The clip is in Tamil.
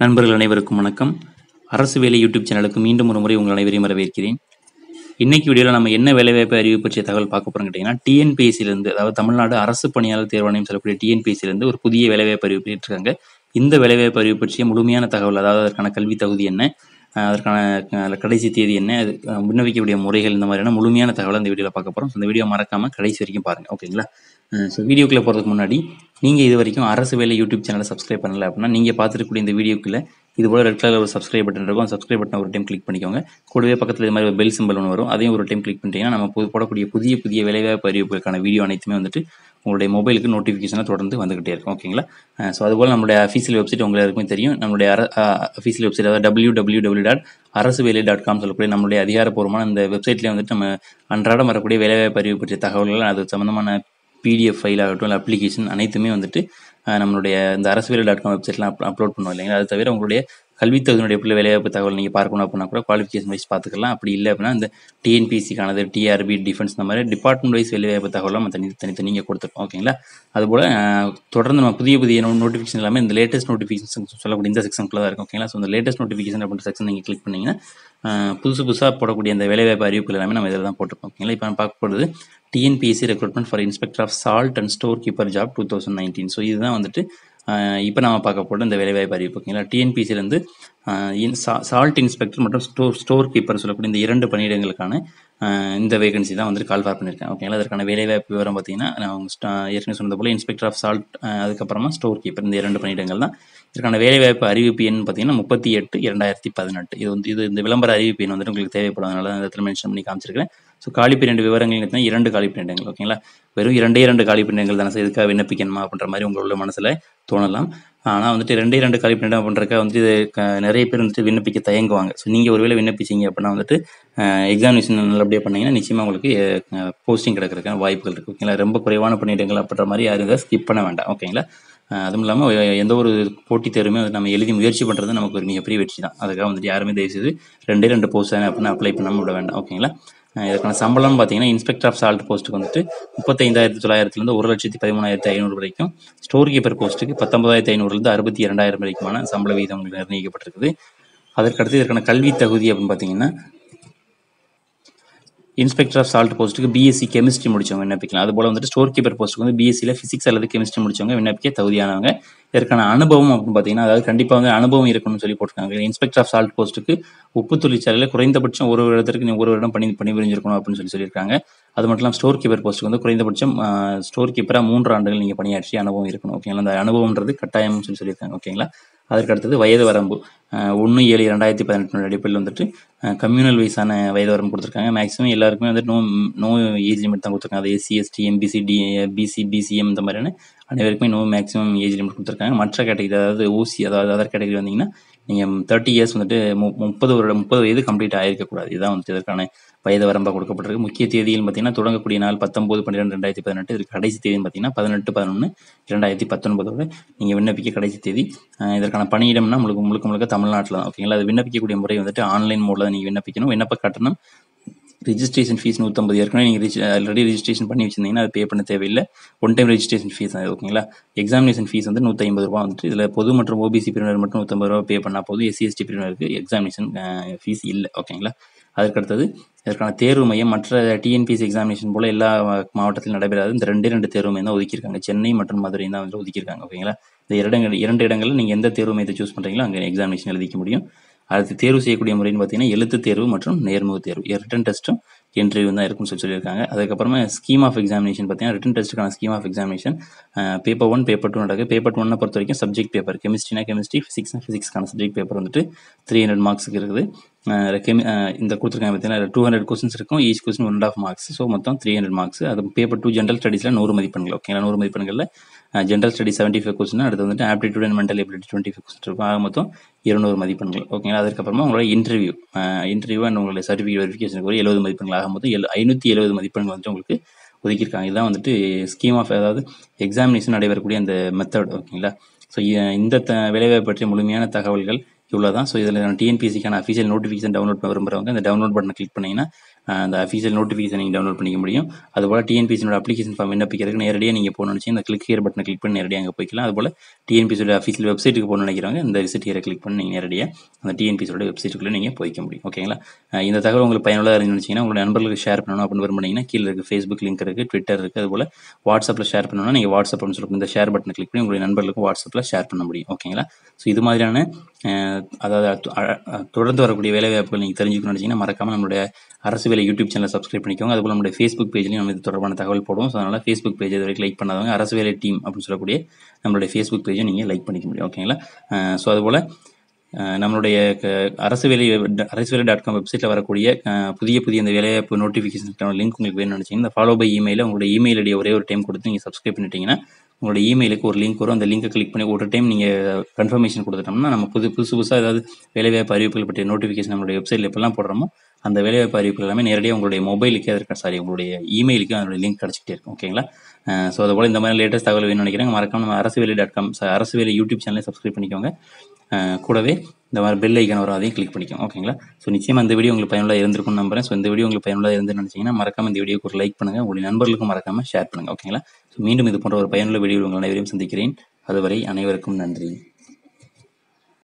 நண்பர்கள் அனைவருக்கும் வணக்கம். அரசு வேலை யூடியூப் சேனலுக்கு மீண்டும் ஒரு முறை உங்கள் அனைவரையும் வரவேற்கிறேன். இன்னைக்கு வீடியோவில் நம்ம என்ன வேலைவாய்ப்பு அறிவு பற்றிய தகவல் பார்க்க போறோம் கேட்டிங்கன்னா டிஎன்பிஎஸ்சிலேருந்து அதாவது தமிழ்நாடு அரசு பணியாளர் தேர்வாணையம் சொல்லக்கூடிய டிஎன்பிஎஸ்சிலேருந்து ஒரு புதிய வேலைவாய்ப்பு அறிவிப்பு இருக்காங்க. இந்த வேலைவாய்ப்பு அறிவு பற்றிய முழுமையான தகவல் அதாவது அதற்கான கல்வி தகுதி என்ன அதற்கான கடைசி தேதி என்ன? அது விண்ணப்பிக்கக்கூடிய முறைகள் இந்த மாதிரியான முழுமையான தகவலை இந்த வீடியோவில் பார்க்க போகிறோம் இந்த வீடியோ மறக்காம கடைசி வரைக்கும் பாருங்க. ஓகேங்களா? ஸோ வீடியோக்குள்ளே போகிறதுக்கு முன்னாடி நீங்கள் இது வரைக்கும் அரசு வேலை யூடியூப் சேனலை சப்ஸ்கிரைப் பண்ணல அப்படின்னா நீங்கள் பார்த்துருக்கக்கூடிய இந்த வீடியோக்குள்ள இது போல் ரெட் கலர் ஒரு சப்ஸ்கிரைப் பட்டன் இருக்கும். சப்ஸ்கிரைப் பட்டன் ஒரு டைம் கிளிக் பண்ணிக்கோங்க. கூடவே பக்கத்தில் இது மாதிரி ஒரு பெல் சிம்பிள் ஒன்று வரும். அதையும் ஒரு டைம் கிளிக் பண்ணிட்டீங்கன்னா நம்ம புது- போடக்கூடிய புதிய புதிய வேலைவாய்ப்பு அறிவிப்புகளுக்கான வீடியோ அனைத்துமே வந்துட்டு உங்களுடைய மொபைலுக்கு நோட்டிஃபிகேஷனாக தொடர்ந்து வந்துகிட்டே இருக்கும். ஓகேங்களா ஸோ அதுபோல் நம்மளுடைய அஃபீஷியல் வெப்சைட் உங்களுக்கு எல்லாருக்குமே தெரியும். நம்மளுடைய அர அஃபீஷியல் வெப்சைட் அதாவது டபிள்யூ டபிள்யூ டபிள்யூ டாட் அரசு வேலை டாட் காம் சொல்லக்கூடிய நம்மளுடைய அதிகாரப்பூர்வமான இந்த வெப்சைட்லேயே வந்துட்டு நம்ம அன்றாடம் வரக்கூடிய வேலைவாய்ப்பு அறிவு பற்றிய தகவல்கள் அது சம்மந்தமான பிடிஎஃப் ஃபைல் ஆகட்டும் இல்லை அப்ளிகேஷன் அனைத்துமே வந்துட்டு நம்மளுடைய இந்த அரசு வேலை டாட் காம் வெப்சைட்லாம் அப்லோட் பண்ணுவோம் இல்லைங்களா? அது தவிர உங்களுடைய கல்வித்தகுதியினுடைய பிள்ளை வேலைவாய்ப்பு தகவல் நீங்கள் பார்க்கணும் அப்படின்னா கூட குவாலிஃபிகேஷன் வைஸ் பார்த்துக்கலாம். அப்படி இல்லை அப்படின்னா இந்த டிஎன்பிசிக்கானது டிஆர்பி டிஃபென்ஸ் இந்த மாதிரி டிபார்ட்மெண்ட் வைஸ் வேலைவாய்ப்பு தகவலாம் நம்ம தனி தனித்தனி நீங்கள் கொடுத்துருக்கோம். ஓகேங்களா அதுபோல் தொடர்ந்து நம்ம புதிய புதிய நோட்டிஃபிகேஷன் எல்லாமே இந்த லேட்டஸ்ட் நோட்டிஃபிகேஷன் சொல்லக்கூடிய இந்த செக்ஷனுக்குள்ள தான் இருக்கும். ஓகேங்களா ஸோ இந்த லேட்டஸ்ட் நோட்டிஃபிகேஷன் அப்படின்ற செக்ஷன் நீங்கள் கிளிக் பண்ணிங்கன்னா புதுசு புதுசாக போடக்கூடிய அந்த வேலைவாய்ப்பு அறிவிப்புகள் எல்லாமே நம்ம இதில் தான் போட்டிருக்கோம் ஓகேங்களா இப்போ நம்ம பார்க்க போகிறது TNPSC recruitment for inspector of salt and store keeper job two thousand nineteen so இதுதான் வந்துட்டு இப்போ நம்ம பார்க்க போகிற இந்த வேலைவாய்ப்பு அறிவிப்பு. ஓகேங்களா டிஎன்பிசிலேருந்து சால்ட் இன்ஸ்பெக்டர் மற்றும் ஸ்டோர் ஸ்டோர் கீப்பர் சொல்லக்கூடிய இந்த இரண்டு பணியிடங்களுக்கான இந்த வேகன்சி தான் வந்துட்டு கால் ஃபார் பண்ணியிருக்கேன் ஓகேங்களா அதற்கான வேலைவாய்ப்பு விவரம் பார்த்தீங்கன்னா நான் உங்க ஏற்கனவே சொன்னது போல் இன்ஸ்பெக்டர் ஆஃப் சால்ட் அதுக்கப்புறமா ஸ்டோர் கீப்பர் இந்த இரண்டு பணியிடங்கள் தான். இதற்கான வேலைவாய்ப்பு அறிவிப்பு எண் பார்த்தீங்கன்னா முப்பத்தி எட்டு இரண்டாயிரத்தி பதினெட்டு. இது வந்து இது இந்த விளம்பர அறிவிப்பு எண் வந்துட்டு உங்களுக்கு தேவைப்படும் அதனால தான் இடத்துல மென்ஷன் பண்ணி காமிச்சிருக்கிறேன். ஸோ காலி பணியிட விவரங்கள் பார்த்தீங்கன்னா இரண்டு காலி பணியிடங்கள் ஓகேங்களா வெறும் இரண்டே இரண்டு காலி பணியிடங்கள் தானே சார் இதுக்காக விண்ணப்பிக்கணுமா அப்படின்ற மாதிரி உங்களோட மனசில் தோணலாம். ஆனால் வந்துட்டு ரெண்டே ரெண்டு காலி பணியிடம் அப்படின்றக்க வந்துட்டு இது க- நிறைய பேர் வந்துட்டு விண்ணப்பிக்க தயங்குவாங்க. ஸோ நீங்கள் ஒருவேளை விண்ணப்பிச்சீங்க அப்படின்னா வந்துட்டு எக்ஸாமினேஷன் நல்லபடியாக பண்ணிங்கன்னா நிச்சயமாக உங்களுக்கு போஸ்டிங் கிடக்கிறதுக்கான வாய்ப்புகள் இருக்குது ஓகேங்களா ரொம்ப குறைவான பணியிடங்கள் அப்படின்ற மாதிரி யாரும் இதை ஸ்கிப் பண்ண வேண்டாம் ஓகேங்களா அதுவும் இல்லாமல் எந்த ஒரு போட்டித் தேர்வுமே வந்து நம்ம எழுதி முயற்சி பண்ணுறது நமக்கு ஒரு மிகப்பெரிய வெற்றி தான். அதுக்காக வந்துட்டு யாருமே தயவுசெய்து ரெண்டே ரெண்டு போஸ்ட் தானே அப்படின்னு அப்ளை பண்ணாமல் விட வேண்டாம் ஓகேங்களா இதற்கான சம்பளம் பார்த்தீங்கன்னா இன்ஸ்பெக்டர் ஆஃப் சால்ட் போஸ்ட்டுக்கு வந்துட்டு முப்பத்தைந்தாயிரத்தி தொள்ளாயிரத்துலேருந்து ஒரு லட்சத்தி பதிமூணாயிரத்தி ஐநூறு வரைக்கும் ஸ்டோர் கீப்பர் போஸ்ட்டுக்கு பத்தொன்பதாயிரத்தி ஐநூறுலேருந்து அறுபத்தி இரண்டாயிரம் வரைக்குமான சம்பள வீதம் உங்களுக்கு நிர்ணயிக்கப்பட்டிருக்குது. அதற்கடுத்து இதற்கான கல்வி தகுதி அப்படின்னு பார்த்தீங்கன்னா இன்ஸ்பெக்டர் ஆஃப் சால்ட் போஸ்ட்டுக்கு பிஎஸ்சி கெமிஸ்ட்ரி முடிச்சவங்க விண்ணப்பிக்கலாம். அதுபோல் வந்துட்டு ஸ்டோர் கீப்பர் போஸ்ட்டுக்கு வந்து பிஎஸ்சியில் ஃபிசிக்ஸ் அல்லது கெமிஸ்ட்ரி முடிச்சவங்க விண்ணப்பிக்க தகுதியானவங்க. இதற்கான அனுபவம் அப்படின்னு பார்த்தீங்கன்னா அதாவது கண்டிப்பாக வந்து அனுபவம் இருக்கணும்னு சொல்லி போட்டிருக்காங்க. இன்ஸ்பெக்டர் ஆஃப் சால்ட் போஸ்ட்டுக்கு உப்பு தொழிற்சாலையில் குறைந்தபட்சம் ஒரு இடத்துக்கு நீங்கள் ஒரு வருடம் பணி பணிபுரிஞ்சிருக்கணும் அப்படின்னு சொல்லி சொல்லியிருக்காங்க. அது மட்டும் இல்லாமல் ஸ்டோர் கீப்பர் போஸ்ட்டுக்கு வந்து குறைந்தபட்சம் ஸ்டோர் கீப்பராக மூன்று ஆண்டுகள் நீங்கள் பணியாற்றிய அனுபவம் இருக்கணும். ஓகேங்களா? அந்த அனுபவம்ன்றது கட்டாயம்னு சொல்லி சொல்லியிருக்காங்க. ஓகேங்களா? அதற்கு அடுத்தது வயது வரம்பு. ஒன்று ஏழு ரெண்டாயிரத்தி பதினெட்டு அடிப்படையில் வந்துட்டு கம்யூனல் வைஸான வயது வரம்பு கொடுத்துருக்காங்க. மேக்ஸிமம் எல்லாருக்குமே வந்துட்டு நோ நோ ஏஜ் லிமிட் தான் கொடுத்துருக்காங்க. அது SC ST MBC D BC BCM இந்த மாதிரியான அனைவருக்குமே நோ மேக்ஸிமம் ஏஜ் லிமிட் கொடுத்துருக்காங்க. மற்ற கேட்டகரி அதாவது ஓசி அதாவது அதர் கேட்டகரி வந்தீங்கன்னா நீங்கள் தேர்ட்டி இயர்ஸ் வந்துட்டு மு- முப்பது வருட முப்பது வயது கம்ப்ளீட் ஆகிருக்கக்கூடாது இதுதான் வந்துட்டு இதற்கான வயது வரம்பாக கொடுக்கப்பட்டிருக்கு. முக்கிய தேதியில் பார்த்தீங்கன்னா தொடங்கக்கூடிய நாள் பத்தொம்போது பன்னிரெண்டு ரெண்டாயிரத்தி பதினெட்டு. இதுக்கு கடைசி தேதி பார்த்தீங்கன்னா பதினெட்டு பதினொன்று இரண்டாயிரத்தி பத்தொன்பதோட நீங்கள் விண்ணப்பிக்க கடைசி தேதி. இதற்கான பணியிடம்னா முழுக்க முழுக்க முழுக்க தமிழ்நாட்டில் தான். ஓகேங்களா? அது விண்ணப்பிக்கக்கூடிய முறை வந்துட்டு ஆன்லைன் மோடில் நீங்கள் விண்ணப்பிக்கணும். விண்ணப்ப கட்டணம் ரிஜிஸ்ட்ரேஷன் ஃபீஸ் நூற்றம்பது ஏற்கனவே நீங்கள் ஆல்ரெடி ரிஜிஸ்ட்ரேஷன் பண்ணி வச்சிருந்தீங்கன்னா அது பே பண்ண தேவையில்லை. ஒன் டைம் ரிஜிஸ்ட்ரேஷன் ஃபீஸ் அது ஓகேங்களா எக்ஸாமினேஷன் ஃபீஸ் வந்து நூற்றி ஐம்பது ரூபா வந்துட்டு இதில் பொது மற்றும் ஓபிசி பிரிவினர் மட்டும் நூற்றம்பது ரூபா பே பண்ணால் போதும். எஸ்சிஎஸ்டி பிரிவினருக்கு எக்ஸாமினேஷன் ஃபீஸ் இல்லை ஓகேங்களா அதற்கு அடுத்தது இதற்கான தேர்வு மையம் மற்ற டிஎன்பிஎஸ் எக்ஸாமினேஷன் போல எல்லா மாவட்டத்திலும் நடைபெறாது. இந்த ரெண்டே ரெண்டு தேர்வு மையம் தான் ஒதுக்கியிருக்காங்க. சென்னை மற்றும் மதுரை தான் வந்து ஒதுக்கியிருக்காங்க ஓகேங்களா இந்த இரண்டு இரண்டு இடங்களில் நீங்கள் எந்த தேர்வு மையத்தை சூஸ் பண்ணுறீங்களோ அங்கே எக்ஸாமினேஷன் எழுதிக்க முடியும். அடுத்து தேர்வு செய்யக்கூடிய முறைன்னு பார்த்தீங்கன்னா எழுத்து தேர்வு மற்றும் நேர்முக தேர்வு. ரிட்டன் டெஸ்ட்டும் இன்டர்வியூ தான் இருக்கும்னு சொல்லி சொல்லியிருக்காங்க. அதுக்கப்புறமா ஸ்கீம் ஆஃப் எக்ஸாமினேஷன் பார்த்தீங்கன்னா written டெஸ்ட்டுக்கான scheme of examination paper one paper two நடக்கு பேப்பர் ஒன்னை பொறுத்த வரைக்கும் சப்ஜெக்ட் பேப்பர் கெமிஸ்ட்ரினா கெமிஸ்ட்ரி ஃபிசிக்ஸ்னா ஃபிசிக்ஸ்க்கான சப்ஜெக்ட் பேப்பர் வந்துட்டு த்ரீ ஹண்ட்ரட் மார்க்ஸுக்கு இருக்குது. கெமி இந்த கொடுத்துருக்காங்க பார்த்தீங்கன்னா டூ ஹண்ட்ரட் கொஸ்டின்ஸ் இருக்கும். Each question one of marks so மொத்தம் த்ரீ ஹண்ட்ரட் மார்க்ஸ் அது பேப்பர் டூ ஜென்ரல் ஸ்டடீஸில் நூறு மதிப்பெண்கள். ஓகேங்களா நூறு மதிப்பெண்களில் general study seventy five question அடுத்து வந்துட்டு aptitude and mental ability twenty five question இருக்கும். ஆக மொத்தம் இருநூறு மதிப்பெண்கள். ஓகேங்களா அதுக்கப்புறமா உங்களோட இன்டர்வியூ இன்டர்வியூ அண்ட் உங்களுடைய சர்டிஃபிகேட் வெரிஃபிகேஷனுக்கு ஒரு எழுபது மதிப்பெண்கள். ஆக மொத்தம் எழு ஐநூற்றி எழுபது மதிப்பெண்கள் வந்துட்டு உங்களுக்கு ஒதுக்கியிருக்காங்க. இதுதான் வந்துட்டு ஸ்கீம் ஆஃப் அதாவது எக்ஸாமினேஷன் நடைபெறக்கூடிய அந்த மெத்தட் ஓகேங்களா ஸோ இந்த த வேலைவாய்ப்பு பற்றிய முழுமையான தகவல்கள் இவ்வளோ தான் ஸோ இதில் டிஎன்பிசிக்கான அஃபீஷியல் நோட்டிஃபிகேஷன் டவுன்லோட் பண்ண விரும்புறவங்க இந்த டவுன்லோட் பட்டனை கிளிக் பண்ணிங்கன்னா அந்த அஃபீஷியல் நோட்டிஃபிகேஷன் நீங்கள் டவுன்லோட் பண்ணிக்க முடியும். அதுபோல் டிஎன்பிசியோட அப்ளிகேஷன் ஃபார்ம் விண்ணப்பிக்கிறதுக்கு நேரடியாக நீங்கள் போகணும்னு நினச்சி இந்த கிளிக் ஹியர் பட்டனை கிளிக் பண்ணி நேரடியாக அங்கே போய்க்கலாம். அதுபோல் டிஎன்பிசியோட அஃபீஷியல் வெப்சைட்டுக்கு போகணும்னு நினைக்கிறவங்க இந்த விசிட் ஹியரை கிளிக் பண்ணி நீங்கள் நேரடியாக அந்த டிஎன்பிசியோட வெப்சைட்டுக்குள்ளே நீங்கள் போய்க்க முடியும். ஓகேங்களா? இந்த தகவல் உங்களுக்கு பயனுள்ளதாக இருந்துச்சுன்னா நினச்சிங்கன்னா உங்களோட நண்பர்களுக்கு ஷேர் பண்ணணும் அப்படின்னு விரும்புனீங்கன்னா கீழே இருக்குது ஃபேஸ்புக் லிங்க் இருக்குது ட்விட்டர் இருக்குது அதுபோல் வாட்ஸ்அப்பில் ஷேர் பண்ணணும்னா நீங்கள் வாட்ஸ்அப்னு சொல்லி இந்த ஷேர் பட்டனை கிளிக் பண்ணி உங்களுடைய நண்பர்களுக்கு வாட்ஸ்அப்பில் ஷேர் பண்ண முடியும். ஓகேங்களா? ஸோ இது மாதிரியான அதாவது தொடர்ந்து வரக்கூடிய வேலைவாய்ப்புகள் நீங்கள் தெரிஞ்சுக்கணும்னு நினச்சிங்கன்னா மறக்காம நம்மளுடைய அரசு வேலை யூடியூப் சேனலை சப்ஸ்கிரைப் பண்ணிக்கோங்க. அதுபோல் நம்மளுடைய ஃபேஸ்புக் பேஜ்லையும் நம்ம இது தொடர்பான தகவல் போடுவோம். ஸோ அதனால் ஃபேஸ்புக் பேஜ் இது வரைக்கும் லைக் பண்ணாதவங்க அரசு வேலை டீம் அப்படின்னு சொல்லக்கூடிய நம்மளுடைய ஃபேஸ்புக் பேஜை நீங்கள் லைக் பண்ணிக்க முடியும். ஓகேங்களா ஸோ அதுபோல் நம்மளுடைய க- அரசு வேலை அரசு வேலை டாட் காம் வெப்சைட்டில் வரக்கூடிய புதிய புதிய இந்த வேலைவாய்ப்பு நோட்டிஃபிகேஷன் லிங்க் உங்களுக்கு வேணும்னு நினச்சிங்கன்னா ஃபாலோ பை இமெயிலில் உங்களுடைய இமெயில் ஐடியை ஒரே ஒரு டைம் கொடுத்து நீங்கள் சப்ஸ்கிரைப் பண்ணிட்டீங்கன்னா உங்களோட இமெயிலுக்கு ஒரு லிங்க் வரும். அந்த லிங்கை கிளிக் பண்ணி ஒரு டைம் நீங்கள் கன்ஃபர்மேஷன் கொடுத்துட்டோம்னா நம்ம புது புதுசு புதுசாக ஏதாவது வேலைவாய்ப்பு அறிவிப்புகள் பற்றிய நோட்டிஃபிகேஷன் நம்மளுடைய வெப்சைட்டில் எப்பெல்லாம் போடுறோமோ அந்த வேலைவாய்ப்பு அறிவிப்புகள் எல்லாமே நேரடியாக உங்களுடைய மொபைலுக்கே அதற்கு சாரி உங்களுடைய இமெயிலுக்கு அதனுடைய லிங்க் கிடச்சிட்டே இருக்கும். ஓகேங்களா ஸோ அதுபோல் இந்த மாதிரி லேட்டஸ்ட் தகவல் வேணும்னு நினைக்கிறேன். மறக்காம நம்ம அரசு வேலை டாட் காம் அரசு வேலை யூடியூப் சேனலை சப்ஸ்கிரைப் பண்ணிக்கோங்க கூடவே இந்த மாதிரி பெல் ஐக்கான் வரும் அதையும் கிளிக் பண்ணிக்கோங்க ஓகேங்களா ஸோ நிச்சயமாக இந்த வீடியோ உங்களுக்கு பயனுள்ள இருந்திருக்கும்னு நம்புறேன். ஸோ இந்த வீடியோ உங்களுக்கு பயனுள்ள இருந்து மறக்காம இந்த வீடியோக்கு ஒரு லைக் பண்ணுங்க. உங்களுடைய நண்பர்களுக்கும் மறக்காம ஷேர் பண்ணுங்க ஓகேங்களா ஸோ மீண்டும் இது போன்ற ஒரு பயனுள்ள வீடியோ உங்கள் அனைவரையும் சந்திக்கிறேன். அதுவரை அனைவருக்கும் நன்றி.